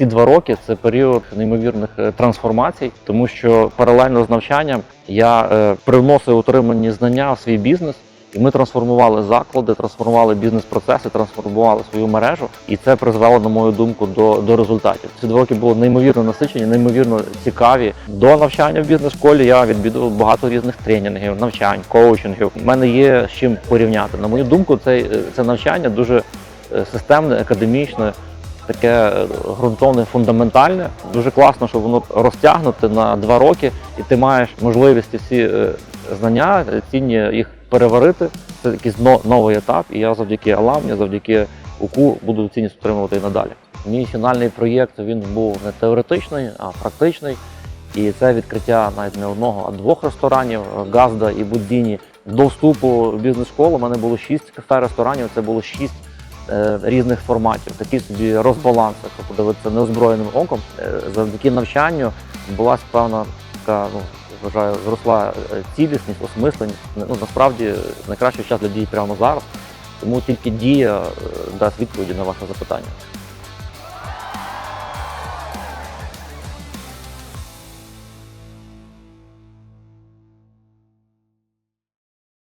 ці два роки це період неймовірних е, трансформацій, тому що паралельно з навчанням я е, привносив отримані знання в свій бізнес. І ми трансформували заклади, трансформували бізнес-процеси, трансформували свою мережу, і це призвело, на мою думку, до, до результатів. Ці два роки було неймовірно насичені, неймовірно цікаві. До навчання в бізнес-школі я відвідував багато різних тренінгів, навчань, коучингів. У мене є з чим порівняти. На мою думку, це, це навчання дуже е, системне, академічне, таке ґрунтовне, фундаментальне. Дуже класно, що воно розтягнуте на два роки, і ти маєш можливість всі е, знання, цінні їх переварити. Це якийсь но- новий етап, і я завдяки Аламні, завдяки УКУ буду цінність отримувати і надалі. Мій фінальний проєкт він був не теоретичний, а практичний. І це відкриття навіть не одного, а двох ресторанів Газда і Буддіні. До вступу в бізнес-школу у мене було шість кафе ресторанів. Це було шість різних форматів. Такий собі розбаланс, якщо подивитися неозброєним оком. Е, завдяки навчанню була певна така, ну вважаю, зросла е, цілісність, осмисленість. Ну насправді найкращий час для дії прямо зараз. Тому тільки дія е, дасть відповіді на ваше запитання.